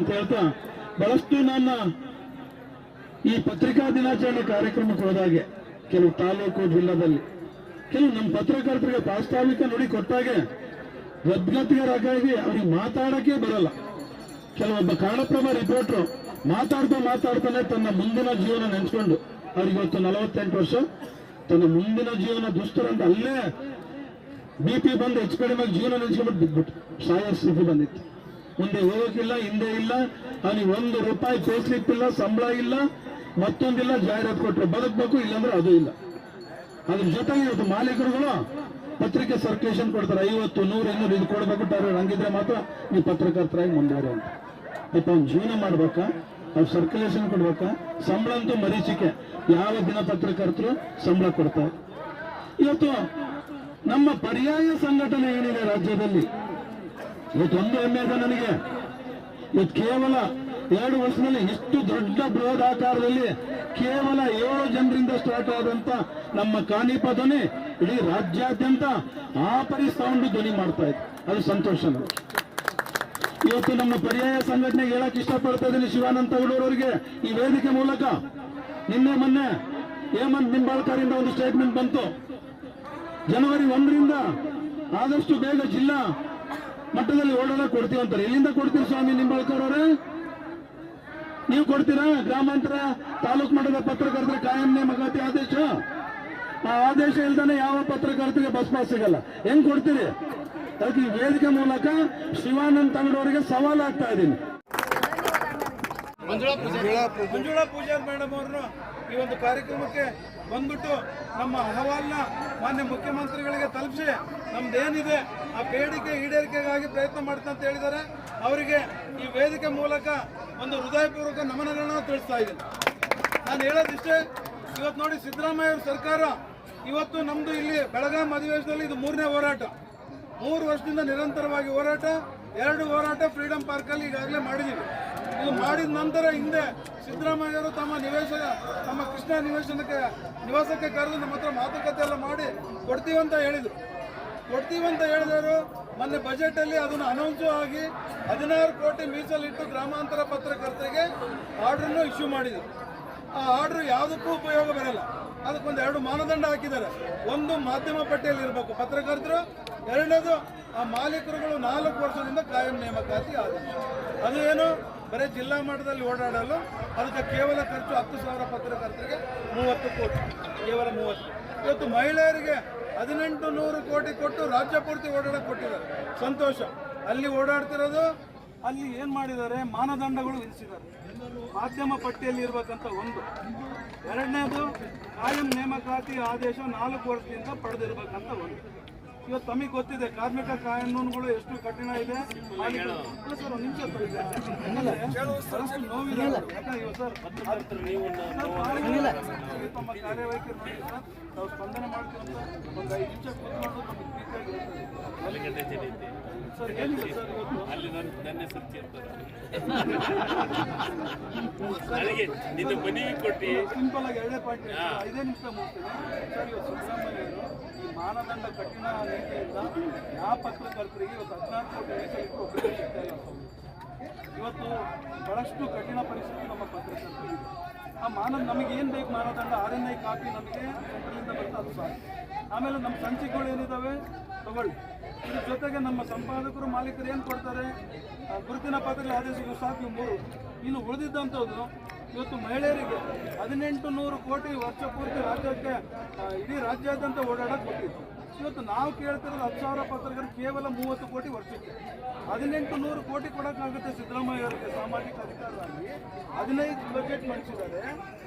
ಅಂತ ಹೇಳ್ತಾ ಬಹಳಷ್ಟು ನನ್ನ ಈ ಪತ್ರಿಕಾ ದಿನಾಚರಣೆ ಕಾರ್ಯಕ್ರಮಕ್ಕೆ ಹೋದಾಗೆ ಕೆಲವು ತಾಲೂಕು ಜಿಲ್ಲಾದಲ್ಲಿ. ಕೆಲವು ನಮ್ಮ ಪತ್ರಕರ್ತರಿಗೆ ಪ್ರಾಸ್ತಾವಿಕ ನುಡಿ ಕೊಟ್ಟಾಗೆ ಗದ್ಗದ್ಗರಾಗಿ ಅವ್ರಿಗೆ ಮಾತಾಡೋಕೆ ಬರಲ್ಲ. ಕೆಲವೊಬ್ಬ ಕನ್ನಡಪ್ರಭ ರಿಪೋರ್ಟರ್ ಮಾತಾಡ್ತಾ ಮಾತಾಡ್ತಾನೆ ತನ್ನ ಮುಂದಿನ ಜೀವನ ನೆನೆಸ್ಕೊಂಡು. ಅವ್ರಿಗೆ ಇವತ್ತು ನಲವತ್ತೆಂಟು ವರ್ಷ. ತನ್ನ ಮುಂದಿನ ಜೀವನ ದುಸ್ತರಂತ ಅಲ್ಲೇ ಬಿ ಪಿ ಬಂದು ಹೆಚ್ಚು ಕಡಿಮೆ ಜೀವನ ನೆನೆಸ್ಕೊಂಡ್ಬಿಟ್ಟು ಬಿದ್ಬಿಟ್ಟು ಸಾಯೋ ಸ್ಥಿತಿ ಬಂದಿತ್ತು. ಮುಂದೆ ಹೋಗೋಕ್ಕಿಲ್ಲ ಹಿಂದೆ ಇಲ್ಲ. ಅವನಿಗೆ ಒಂದು ರೂಪಾಯಿ ಪೇಸ್ಲಿಪ್ ಇಲ್ಲ, ಸಂಬಳ ಇಲ್ಲ, ಮತ್ತೊಂದಿಲ್ಲ ಜಾಹೀರಾತು ಕೊಟ್ಟರು ಬದುಕಬೇಕು, ಇಲ್ಲಾಂದ್ರೆ ಅದು ಇಲ್ಲ. ಅದ್ರ ಜೊತೆಗೆ ಇವತ್ತು ಮಾಲೀಕರುಗಳು ಪತ್ರಿಕೆ ಸರ್ಕ್ಯುಲೇಷನ್ ಕೊಡ್ತಾರೆ. ಐವತ್ತು, ನೂರು ಇನ್ನೂರು ಇದು ಕೊಡ್ಬೇಕು ಟಾರ್ಗೆಟ್ ಹಂಗಿದ್ರೆ ಮಾತ್ರ ನೀವು ಪತ್ರಕರ್ತರಾಗಿ ಮುಂದುವರಿ ಅಂತ ಪಾಪ ಅವ್ನು ಜೀವನ ಮಾಡ್ಬೇಕಾ? ಅವ್ರು ಸರ್ಕ್ಯುಲೇಷನ್ ಕೊಡ್ಬೇಕಾ? ಸಂಬಳ ಅಂತೂ ಮರೀಚಿಕೆ. ಯಾವ ದಿನ ಪತ್ರಕರ್ತರು ಸಂಬಳ ಕೊಡ್ತಾರೆ? ಇವತ್ತು ನಮ್ಮ ಪರ್ಯಾಯ ಸಂಘಟನೆ ಏನಿದೆ ರಾಜ್ಯದಲ್ಲಿ? ಇವತ್ತು ಒಂದು ಹೆಮ್ಮೆ ಇದೆ ನನಗೆ. ಇವತ್ತು ಕೇವಲ ಎರಡು ವರ್ಷದಲ್ಲಿ ಎಷ್ಟು ದೊಡ್ಡ ಬೃಹದಾಕಾರದಲ್ಲಿ ಕೇವಲ ಏಳು ಜನರಿಂದ ಸ್ಟಾರ್ಟ್ ಆದಂತ ನಮ್ಮ ಕಾನಿಪ ಧ್ವನಿ ಇಡೀ ರಾಜ್ಯಾದ್ಯಂತ ಆಪರಿ ಸೌಂಡ್ ಧ್ವನಿ ಮಾಡ್ತಾ ಇತ್ತು ಅದು ಸಂತೋಷ ಇವತ್ತು ನಮ್ಮ ಪರ್ಯಾಯ ಸಂಘಟನೆಗೆ ಹೇಳಕ್ ಇಷ್ಟಪಡ್ತಾ ಇದ್ದೀನಿ ಶಿವಾನಂದ ತಗಡೂರವರಿಗೆ ಈ ವೇದಿಕೆ ಮೂಲಕ ನಿನ್ನೆ ಮೊನ್ನೆ ಹೇಮಂತ್ ನಿಂಬಾಳ್ಕರಿಂದ ಒಂದು ಸ್ಟೇಟ್ಮೆಂಟ್ ಬಂತು. ಜನವರಿ ಒಂದರಿಂದ ಆದಷ್ಟು ಬೇಗ ಜಿಲ್ಲಾ ಮಟ್ಟದಲ್ಲಿ ಓಡಲ್ಲ ಕೊಡ್ತೀವಿ ಅಂತಾರೆ. ಎಲ್ಲಿಂದ ಕೊಡ್ತೀರಿ ಸ್ವಾಮಿ ಅವರೇ ನೀವು ಕೊಡ್ತೀರಾ? ಗ್ರಾಮಾಂತರ ತಾಲೂಕು ಮಟ್ಟದ ಪತ್ರಕರ್ತರ ಕಾಯಂ ನೇಮಕಾತಿ ಆದೇಶ? ಆ ಆದೇಶ ಇಲ್ದಾನೆ ಯಾವ ಪತ್ರಕರ್ತರಿಗೆ ಬಸ್ ಪಾಸ್ ಸಿಗಲ್ಲ. ಹೆಂಗ್ ಕೊಡ್ತೀರಿ? ಅದಕ್ಕೆ ಈ ವೇದಿಕೆ ಮೂಲಕ ಶಿವಾನಂದ್ ತಂಗಡವರಿಗೆ ಸವಾಲು ಆಗ್ತಾ ಇದ್ದೀನಿ. ಮಂಜುಳಾ ಪೂಜಾರ್. ಮೇಡಮ್ ಈ ಒಂದು ಕಾರ್ಯಕ್ರಮಕ್ಕೆ ಬಂದ್ಬಿಟ್ಟು ನಮ್ಮ ಅಹವಾಲನ್ನ ಮಾನ್ಯ ಮುಖ್ಯಮಂತ್ರಿಗಳಿಗೆ ತಲುಪಿಸಿ. ನಮ್ದೇನಿದೆ, ಆ ಬೇಡಿಕೆ ಈಡೇರಿಕೆಗಾಗಿ ಪ್ರಯತ್ನ ಮಾಡ್ತಾ ಅಂತ ಹೇಳಿದ್ದಾರೆ. ಅವರಿಗೆ ಈ ವೇದಿಕೆ ಮೂಲಕ ಒಂದು ಹೃದಯಪೂರ್ವಕ ನಮನಗಳನ್ನು ತಿಳಿಸ್ತಾ ಇದ್ದೀನಿ. ನಾನು ಹೇಳೋದಿಷ್ಟೇ ಇವತ್ತು ನೋಡಿ ಸಿದ್ದರಾಮಯ್ಯ ಸರ್ಕಾರ, ಇವತ್ತು ನಮ್ಮದು ಇಲ್ಲಿ ಬೆಳಗಾಂ ಅಧಿವೇಶನದಲ್ಲಿ ಇದು ಮೂರನೇ ಹೋರಾಟ. ಮೂರು ವರ್ಷದಿಂದ ನಿರಂತರವಾಗಿ ಹೋರಾಟ, ಎರಡು ಹೋರಾಟ ಫ್ರೀಡಂ ಪಾರ್ಕಲ್ಲಿ ಈಗಾಗಲೇ ಮಾಡಿದ್ದೀವಿ. ಇದು ಮಾಡಿದ ನಂತರ ಹಿಂದೆ ಸಿದ್ದರಾಮಯ್ಯವರು ತಮ್ಮ ನಿವೇಶ ತಮ್ಮ ಕೃಷ್ಣ ನಿವೇಶನಕ್ಕೆ, ನಿವಾಸಕ್ಕೆ ಕರೆದು ನಮ್ಮ ಹತ್ರ ಮಾತುಕತೆ ಎಲ್ಲ ಮಾಡಿ ಕೊಡ್ತೀವಂತ ಹೇಳಿದರು. ಕೊಡ್ತೀವಂತ ಹೇಳಿದವರು ಮೊನ್ನೆ ಬಜೆಟಲ್ಲಿ ಅದನ್ನು ಅನೌನ್ಸು ಆಗಿ ಹದಿನಾರು ಕೋಟಿ ಮೀಸಲಿಟ್ಟು ಗ್ರಾಮಾಂತರ ಪತ್ರಕರ್ತರಿಗೆ ಆರ್ಡ್ರನ್ನು ಇಶ್ಯೂ ಮಾಡಿದರು. ಆ ಆರ್ಡ್ರ್ ಯಾವುದಕ್ಕೂ ಉಪಯೋಗ ಬರಲ್ಲ. ಅದಕ್ಕೊಂದು ಎರಡು ಮಾನದಂಡ ಹಾಕಿದ್ದಾರೆ. ಒಂದು ಮಾಧ್ಯಮ ಪಟ್ಟಿಯಲ್ಲಿ ಇರಬೇಕು. ಪತ್ರಕರ್ತರು, ಎರಡನೇದು ಆ ಮಾಲೀಕರುಗಳು ನಾಲ್ಕು ವರ್ಷದಿಂದ ಕಾಯಂ ನೇಮಕಾತಿ ಆದೇಶ ಅದು ಏನು? ಬರೀ ಜಿಲ್ಲಾ ಮಟ್ಟದಲ್ಲಿ ಓಡಾಡಲು ಅದಕ್ಕೆ ಕೇವಲ ಖರ್ಚು ಹತ್ತು ಸಾವಿರ ಪತ್ರಕರ್ತರಿಗೆ ಮೂವತ್ತು ಕೋಟಿ, ಕೇವಲ ಮೂವತ್ತು. ಇವತ್ತು ಮಹಿಳೆಯರಿಗೆ ಹದಿನೆಂಟು ನೂರು ಕೋಟಿ ಕೊಟ್ಟು ರಾಜ್ಯ ಪೂರ್ತಿ ಓಡಾಡಕ್ಕೆ ಕೊಟ್ಟಿದ್ದಾರೆ. ಸಂತೋಷ. ಅಲ್ಲಿ ಓಡಾಡ್ತಿರೋದು, ಅಲ್ಲಿ ಏನು ಮಾಡಿದ್ದಾರೆ? ಮಾನದಂಡಗಳು ವಿಧಿಸಿದ್ದಾರೆ. ಮಾಧ್ಯಮ ಪಟ್ಟಿಯಲ್ಲಿ ಇರಬೇಕಂತ ಒಂದು. ಎರಡನೇದು, ಕಾಯಂ ನೇಮಕಾತಿ ಆದೇಶ ನಾಲ್ಕು ವರ್ಷದಿಂದ ಪಡೆದಿರಬೇಕಂತ ಒಂದು. ಇವತ್ತು ತಮಗೆ ಗೊತ್ತಿದೆ ಕಾರ್ಮಿಕ ಕಾನೂನುಗಳು ಎಷ್ಟು ಕಠಿಣ ಇದೆ. ಸರ್ ಒಂದು ನಿಮಿಷ ಸರ್ ನೋವಿದೆ ತಮ್ಮ ಕಾರ್ಯವೈಖರಿ ನೋಡಿ ಸರ್. ನಾವು ಸ್ಪಂದನೆ ಮಾಡ್ತೀವಿ ಒಂದು ಐದು ನಿಮಿಷ ಕೂತ್ಕೊಂಡು ಸರ್ ಏನಿದೆ ಸರ್ ಇವತ್ತು. ಅಲ್ಲಿ ನನ್ನ ನನ್ನ ಹೆಸರು ಸೇರ್ತಾರೆ ನನಗೆ ನಿನ್ನ ಮನೆಗೆ ಕೊಟ್ಟು. ಸಿಂಪಲ್ ಆಗಿ ಎರಡೇ ಪಾಯಿಂಟ್ ಐದೇ ನಿಮಿಷ ಮುಗಿಸ್ತೀನಿ ಸರ್ ಇವತ್ತು ಈ ಮಾನದಂಡ ಕಠಿಣ ಯಾವ ಪತ್ರಕರ್ತರಿಗೆ ಇವತ್ತು ಹದಿನಾಲ್ಕು ಕೋಟಿ ಮೀಸಲಿಟ್ಟು ಒಬ್ಬರಿಗೆ ಸಿಗ್ತಾ ಇಲ್ಲ. ಇವತ್ತು ಬಹಳಷ್ಟು ಕಠಿಣ ಪರಿಸ್ಥಿತಿ ನಮ್ಮ ಪತ್ರಕರ್ತರಿಗೆ ಆ ಮಾನವ ನಮಗೇನು ಬೇಕು ಮಾನದಂಡ ಆರ್ ಎನ್ ಐ ಕಾಪಿ ನಮಗೆ ಸೆಂಟ್ರಲಿಂದ ಬರ್ತಾ ಅದು ಸಾಕು ಆಮೇಲೆ ನಮ್ಮ ಸಂಚಿಕೆಗಳು ಏನಿದ್ದಾವೆ ತಗೊಳ್ಳಿ. ಇದ್ರ ಜೊತೆಗೆ ನಮ್ಮ ಸಂಪಾದಕರು, ಮಾಲೀಕರು ಏನು ಕೊಡ್ತಾರೆ? ಗುರುತಿನ ಪತ್ರಗಳ ಆದೇಶಗಳು ಸಾಕು ಮೂರು. ಇನ್ನು ಉಳಿದಿದ್ದಂಥದ್ದು, ಇವತ್ತು ಮಹಿಳೆಯರಿಗೆ ಹದಿನೆಂಟು ನೂರು ಕೋಟಿ ವರ್ಷ ಪೂರ್ತಿ ರಾಜ್ಯಕ್ಕೆ ಇಡೀ ರಾಜ್ಯಾದ್ಯಂತ ಓಡಾಡಕ್ಕೆ ಕೊಟ್ಟಿತ್ತು ಇವತ್ತು ನಾವು ಕೇಳ್ತಿರೋದು ಹತ್ತು ಸಾವಿರ ಪತ್ರಕರು ಕೇವಲ ಮೂವತ್ತು ಕೋಟಿ ವರ್ಷಕ್ಕೆ. ಹದಿನೆಂಟು ನೂರು ಕೋಟಿ ಕೊಡೋಕ್ಕಾಗುತ್ತೆ ಸಿದ್ದರಾಮಯ್ಯ ಅವರಿಗೆ ಸಾಮಾಜಿಕ ಅಧಿಕಾರವಾಗಿ ಹದಿನೈದು ಬಜೆಟ್ ಮಂಡಿಸಿದ್ದಾರೆ.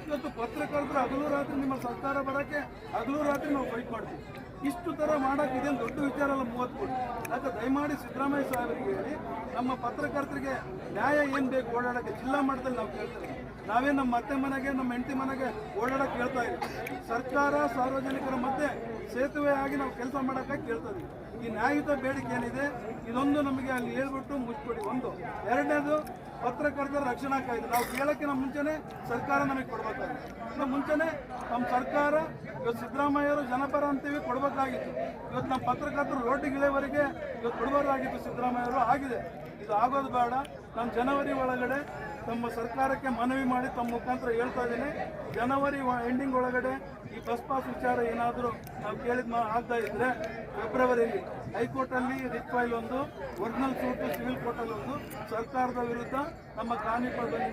ಇವತ್ತು ಪತ್ರಕರ್ತರು ಹಗಲು ರಾತ್ರಿ ನಿಮ್ಮ ಸರ್ಕಾರ ಬರೋಕ್ಕೆ ಹಗಲು ರಾತ್ರಿ ನಾವು ಫೈಟ್ ಮಾಡ್ತೀವಿ. ಇಷ್ಟು ಥರ ಮಾಡೋಕ್ಕೆ ಇದೇನು ದೊಡ್ಡ ವಿಚಾರ ಅಲ್ಲ ಮೂವತ್ತು ಕೋಟಿ. ಯಾಕೆ ದಯಮಾಡಿ ಸಿದ್ದರಾಮಯ್ಯ ಸಾಹೇಬರಿಗೆ ಹೇಳಿ, ನಮ್ಮ ಪತ್ರಕರ್ತರಿಗೆ ನ್ಯಾಯ ಏನು ಬೇಕು ಓಡಾಡೋಕ್ಕೆ ಜಿಲ್ಲಾ ಮಟ್ಟದಲ್ಲಿ ನಾವು ಕೇಳ್ತೇವೆ ನಾವೇ ನಮ್ಮ ಅತ್ತೆ ಮನೆಗೆ, ನಮ್ಮ ಹೆಂಡತಿ ಮನೆಗೆ ಓಡಾಡಕ್ಕೆ ಕೇಳ್ತಾ ಇದ್ದೀವಿ. ಸರ್ಕಾರ, ಸಾರ್ವಜನಿಕರ ಮಧ್ಯೆ ಸೇತುವೆ ಆಗಿ ನಾವು ಕೆಲಸ ಮಾಡೋಕ್ಕಾಗಿ ಕೇಳ್ತಾ ಇದ್ದೀವಿ. ಈ ನ್ಯಾಯಯುತ ಬೇಡಿಕೆ ಏನಿದೆ, ಇದೊಂದು ನಮಗೆ ಅಲ್ಲಿ ಹೇಳ್ಬಿಟ್ಟು ಮುಚ್ಚಿಬಿಡಿ ಒಂದು. ಎರಡನೇದು, ಪತ್ರಕರ್ತರ ರಕ್ಷಣಾ ಕಾಯ್ದೆ. ನಾವು ಕೇಳೋಕ್ಕಿಂತ ಮುಂಚೆನೆ ಸರ್ಕಾರ ನಮಗೆ ಕೊಡಬೇಕಾಗಿತ್ತು ಇನ್ನು ಮುಂಚೆನೆ ನಮ್ಮ ಸರ್ಕಾರ, ಇವತ್ತು ಸಿದ್ದರಾಮಯ್ಯರು ಜನಪರ ಅಂತೀವಿ, ಕೊಡಬೇಕಾಗಿತ್ತು. ಇವತ್ತು ನಮ್ಮ ಪತ್ರಕರ್ತರು ರೋಟಿಗೆ ಇಳಿಯವರೆಗೆ ಇವತ್ತು ಕೊಡಬಾರ್ದಾಗಿತ್ತು ಸಿದ್ದರಾಮಯ್ಯವರು ಆಗಿದೆ. ಇದು ಆಗೋದು ಬೇಡ. ನಮ್ಮ ಜನವರಿ ಒಳಗಡೆ ತಮ್ಮ ಸರ್ಕಾರಕ್ಕೆ ಮನವಿ ಮಾಡಿ ತಮ್ಮ ಮುಖಾಂತರ ಹೇಳ್ತಾ ಇದ್ದೀನಿ. ಜನವರಿ ಎಂಡಿಂಗ್ ಒಳಗಡೆ ಈ ಬಸ್ ಪಾಸ್ ವಿಚಾರ ಏನಾದರೂ ನಾವು ಕೇಳಿದ ಆಗ್ತಾ ಇದ್ರೆ ಫೆಬ್ರವರಿಯಲ್ಲಿ ಹೈಕೋರ್ಟಲ್ಲಿ ರಿಟ್ ಫೈಲ್ ಒಂದು ಒರಿಜಿನಲ್ ಸೂಟು ಸಿವಿಲ್ ಕೋರ್ಟಲ್ಲಿ ಒಂದು. ಸರ್ಕಾರದ ವಿರುದ್ಧ ನಮ್ಮ ಕಾನಿಪದಲ್ಲಿ